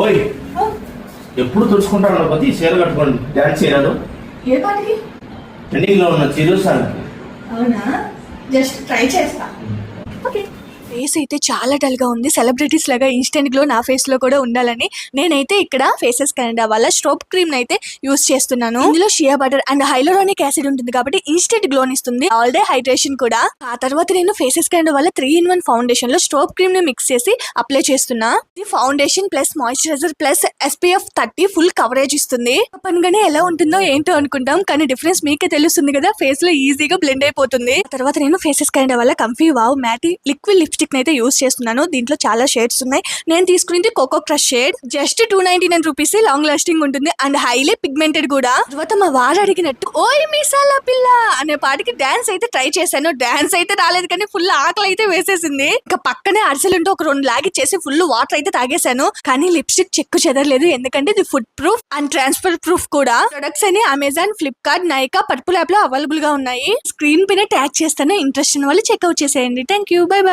ఓయ్ ఎప్పుడు తుడుచుకుంటాను కొద్ది చీర కట్టుకోండి. డాన్స్ చేయరాదు ఏ పాటికి? ట్రెండింగ్లో ఉన్న చిరుసాను అవునా? జస్ట్ ట్రై చేస్తా. ఫేస్ అయితే చాలా డల్గా ఉంది. సెలబ్రిటీస్ లాగా ఇన్స్టెంట్ గ్లో నా ఫేస్లో కూడా ఉండాలని నేనైతే ఇక్కడ ఫేసెస్ కెనడా వల్ల స్ట్రోప్ క్రీమ్ అయితే యూస్ చేస్తున్నాను. ఇందులో shea butter and hyaluronic acid ఉంటుంది కాబట్టి ఇన్స్టెంట్ గ్లో ఇస్తుంది. ఆల్ డే హైడ్రేషన్ కూడా. ఆ తర్వాత నేను ఫేసెస్ కెనడా వల్ల త్రీ ఇన్ వన్ ఫౌండేషన్లో స్ట్రోప్ క్రీమ్ని మిక్స్ చేసి అప్లై చేస్తున్నా. ఇది foundation plus moisturizer plus SPF thirty full coverage ఇస్తుంది. పనిగానే ఎలా ఉంటుందో ఏంటో అనుకుంటాం. కానీ డిఫరెన్స్ మీకే తెలుస్తుంది కదా. ఫేస్లో ఈజీగా బ్లెండ్ అయిపోతుంది. తర్వాత నేను ఫేసెస్ కెనడా వల్ల comfy wow matte liquid lipstick అయితే యూస్ చేస్తున్నాను. దీంట్లో చాలా షేడ్స్ ఉన్నాయి. నేను తీసుకునేది coco crush shade. Just two ninety nine rupees long lasting ఉంటుంది. అండ్ హైలీ పిగ్మెంటెడ్ కూడా. తర్వాత మా వారు అడిగినట్టు ఓయ్ మీసాల పిల్ల! అనే పాటికి డాన్స్ అయితే ట్రై చేశాను. డాన్స్ అయితే రాలేదు కానీ ఫుల్ ఆకలి అయితే వేసేసింది. ఇంకా పక్కనే అరిసెలుంటే ఒక రెండు లాగిచ్చేసి ఫుల్ వాటర్ అయితే తాగేశాను. కానీ లిప్స్టిక్ చెక్కు చెదరలేదు. ఎందుకంటే ఇది food proof and transfer proof కూడా. ప్రొడక్ట్స్ అని అమెజాన్ ఫ్లిప్కార్ట్ నైకా పర్పుల్ యాప్లో అవైలబుల్గా ఉన్నాయి. స్క్రీన్ పైన ట్యాగ్ చేస్తాను ఇంట్రెస్ట్ ఉన్న వాళ్ళు చెక్అవుట్ చేసేయండి. Thank you bye bye.